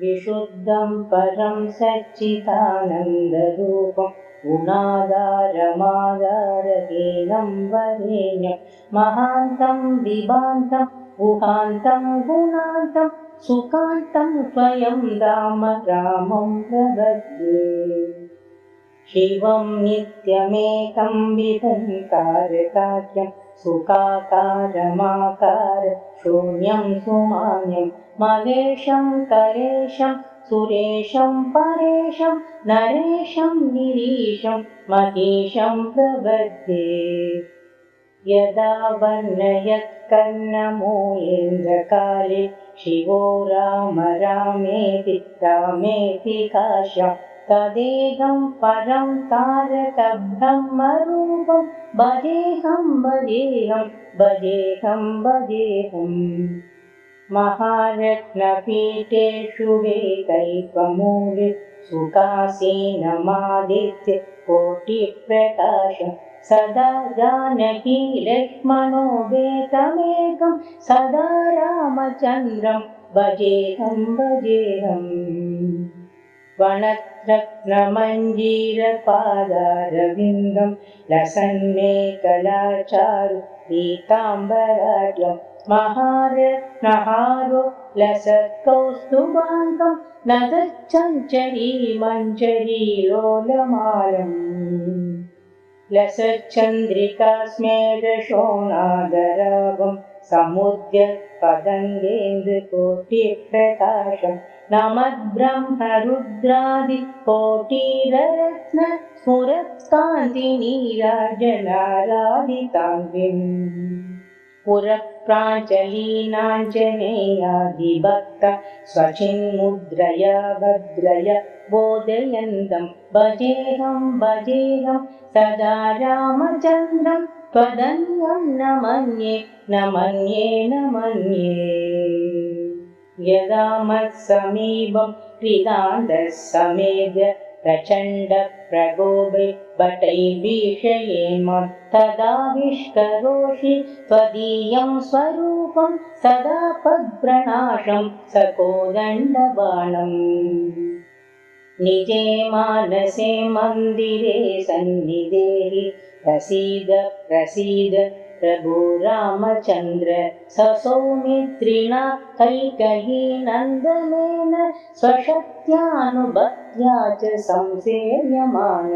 विशुद्धं परं सच्चिदानन्दरूपम् गुणागारमागारहीनं वरेण्यं महान्तं विभान्तं गुहान्तं गुणान्तं सुकान्तं स्वयं राम रामं प्रबध्ये शिवं नित्यमेकं विभङ्कारकार्यं सुखाकारमाकार शून्यं सुमान्यं महेशं करेशं सुरेशं परेशं नरेशं गिरीशं महेशं प्रबध्ये यदा वर्णयत्कर्णमोयेन्द्रकाले शिवो राम रामेति रामेति काश्यम् तदेकं परं तारकब्रह्मरूपं भजेहं भजेहं भजेहं भजेहम् महारत्नपीठेषु वेदैकमूले सुखासीनमादित्य कोटिप्रकाशं। सदा जानकी लक्ष्मणो वेदमेकं सदा रामचन्द्रं भजेहं भजेहम् वणत्रत्नमञ्जीरपादारविन्दं लसन्मे कलाचारु महारत्नहारो लसत्कौस्तुभाङ्गं न गच्छञ्चरी मञ्जरी लोलमालम् लसच्चन्द्रिका स्मेरशोणादरागं समुद्य पदङ्गेन्द्रकोटिप्रकाशम् नमद्ब्रह्मरुद्रादिकोटिरत्न स्फुरत्कान्तिनीराजनारादिताङ्गिम् पुरप्राञ्चलीनाञ्जनेयादिभक्त स्वचिन्मुद्रया भद्रय बोधयन्तं। भजेहं भजेहं सदा रामचन्द्रं त्वदन्यं न मन्ये न मन्ये न मन्ये यदा मत्समीपं क्रीडान्तः समेद प्रचण्डप्रगोभे भटैर्भीषयेम तदा विष्करोषि स्वरूपं सदा पद्प्रणाशं सकोदण्डबाणम्। निजे मानसे मन्दिरे सन्निधेहि प्रसीद प्रसीद प्रभो रामचन्द्र स सौमित्रिणा कैकयीनन्दनेन स्वशक्त्यानुभक्त्या च संसेव्यमान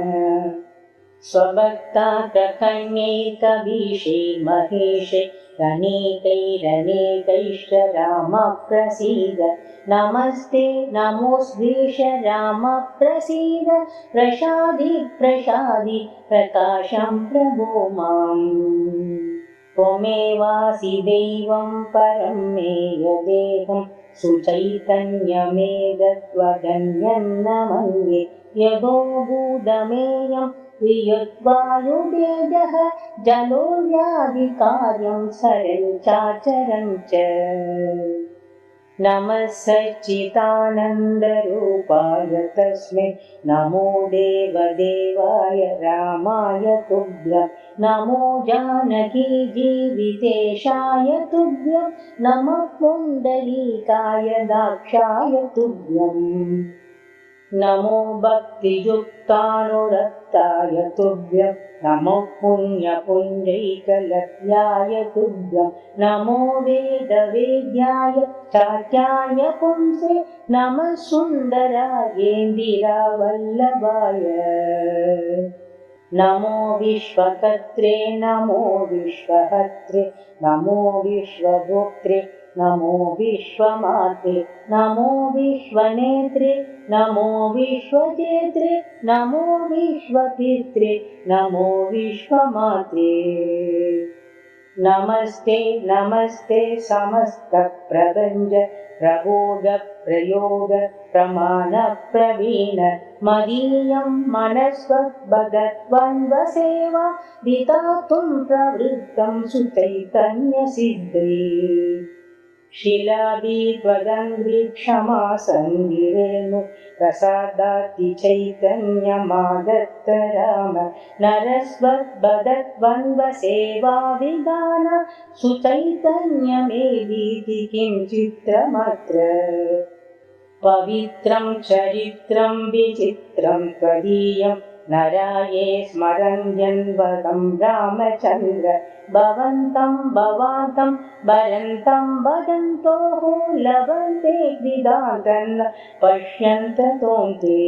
स्वभक्ता प्रकण्यैकवीशे महेशे अनेकैरनेकैश्च राम प्रसीद नमस्ते नमोऽस्वीश राम प्रसीद प्रसादि प्रसादि प्रकाशं प्रभो माम् त्वमेवासि देवं परं मे यदेकं सुचैतन्यमेदत्वगन्यं न मन्ये यदो भूतमेयं वियुद्वायुवेदः जलो व्याधिकार्यं सरं चाचरं च नमः सच्चिदानन्दरूपाय तस्मै नमो देवदेवाय रामाय तुभ्यं नमो जानकी जीवितेशाय तुभ्यं नमः पुण्डरीकाय दाक्षाय तुभ्यम् नमो भक्तियुक्तानुरक्ताय तुभ्यं। नमो पुण्यपुण्डैकलभ्याय तुभ्यं। नमो वेदवेद्याय चार्याय पुंसे। नमः सुन्दरायेन्दिरावल्लभाय नमो विश्वकर्त्रे नमो विश्वहत्रे नमो विश्वभोक्त्रे नमो विश्वमात्रे नमो विश्वनेत्रे नमो विश्वजेत्रे नमो विश्वकीर्त्रे नमो विश्वमात्रे। नमस्ते नमस्ते समस्तप्रपञ्च प्रबोधप्रयोग प्रमाणप्रवीण मदीयं मनस्वद्भगत्वन्वसेवा विधातुं प्रवृत्तं सुचैतन्यसिद्धे सङ्गिरेणु प्रसादाति चैतन्यमादत्त राम नरस्वद्भदत्वन्वसेवाविधान सुचैतन्यमेवीति किञ्चित्रमत्र। पवित्रं चरित्रं विचित्रं त्वदीयं नराये स्मरन्यन्वरं रामचन्द्र भवन्तं भवान्तं वरन्तं वदन्तोः लभन्ते विदातन् पश्यन्त तोन्ते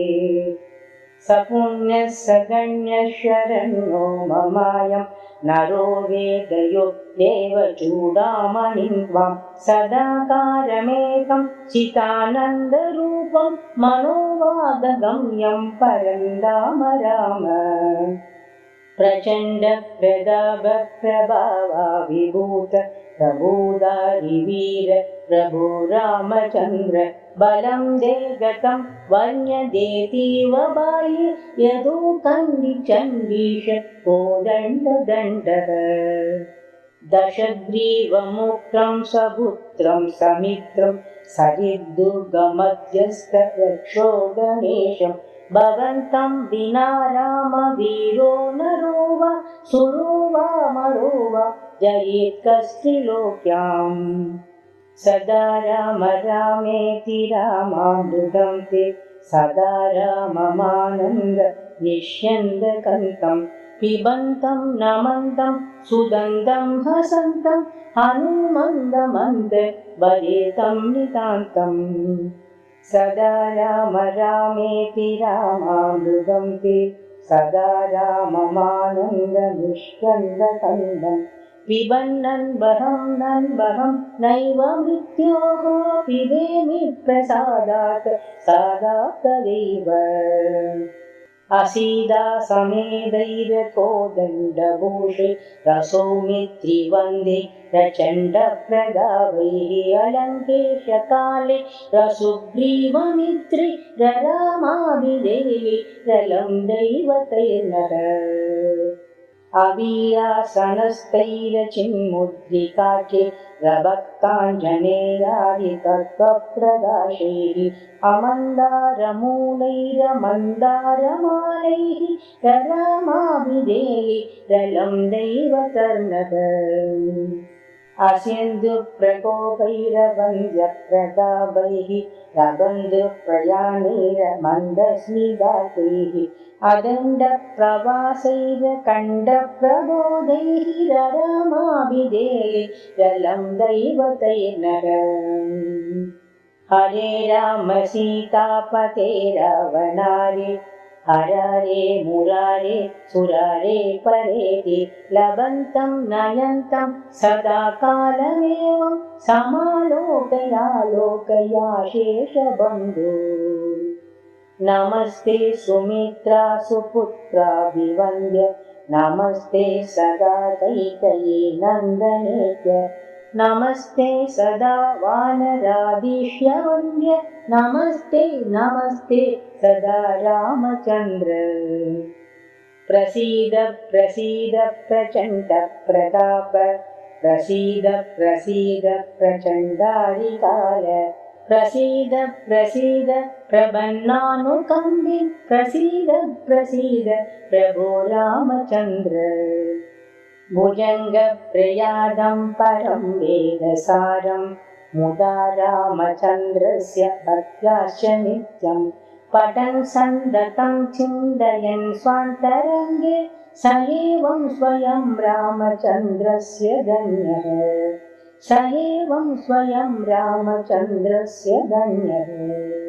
स पुण्यः स गण्यशरण्यो ममायं नरो वेदयो देवचूडामणिं त्वां सदाकारमेकं चितानन्दरूपं मनोवादगम्यं राम प्रचण्डप्रदाभप्रभावा विभूत प्रभूदारिवीर प्रभो रामचन्द्र बलं दे वन्यदेतीव बाहि यदो कन्दिचण्डीश कोदण्डदण्डः। दशग्रीवमुक्तं सपुत्रं समित्रं सरिद्दुर्गमध्यस्थरक्षो गणेशं भवन्तं विना रामवीरो नरो वा सुरो वा मरो वा जयेत्कस्त्रिलोक्याम् सदा राम रामेति रामामृतं ते सदा राममानन्द निष्यन्दकन्तं पिबन्तं नमन्तं सुदन्तं हसन्तं हनुमन्दमन्द वरेतं नितान्तम् सदा राम रामेति रामामृतं ते सदा राममानन्दनिष्यन्दकन्दम् पिबन्नन्वहं नन्वहं नैव मृत्योः पिबेमि प्रसादात् सादा असीदा समेदैरतो दण्डभूषे रसौमित्रिवन्दे प्रचण्डप्रदावैः अलङ्केशकाले रसुग्रीवमित्रि ररामाभिदेवि रलं दैवतैर्नः अवीयासनस्तैरचिन्मुद्रिकाके प्रभक्ताञ्जनेयादितत्त्वप्रदाशैः अमन्दारमूलैरमन्दारमालैः रमाभिधेयि रलं दैवतर्नः अस्यन्दुप्रकोपैरवन्द्यप्रदाभैः रबन्धुप्रयाणैरमन्दस्मिदातैः अदण्डप्रवासैरकण्डप्रबोधैः रमाभिधेये रलं दैवतैर्नर हरे राम सीतापते रावणारे హరారే మురారే సురారే పరేతి లబంతం నయంతం సదా కాలమేవం సమాలోకయాలోకయా శేషబంధు. నమస్తే సుమిత్రా సుపుత్రా వివంద్య నమస్తే సదా కైకయీ నందనేత్య. नमस्ते सदा वानरादिश्यवन्द्य नमस्ते नमस्ते सदा रामचन्द्र। प्रसीद प्रसीद प्रचण्ड प्रताप। प्रसीद प्रसीद प्रचण्डारिकाल। प्रसीद प्रसीद प्रबन्नानुकम्बि प्रसीद प्रसीद प्रभो रामचन्द्र भुजङ्गप्रयादं परं वेदसारं मुदा रामचन्द्रस्य भक्त्याश्च नित्यं पठन् सन्दतं चिन्तयन् स्वान्तरङ्गे स एवं स्वयं रामचन्द्रस्य धन्यः। स एवं स्वयं रामचन्द्रस्य धन्यः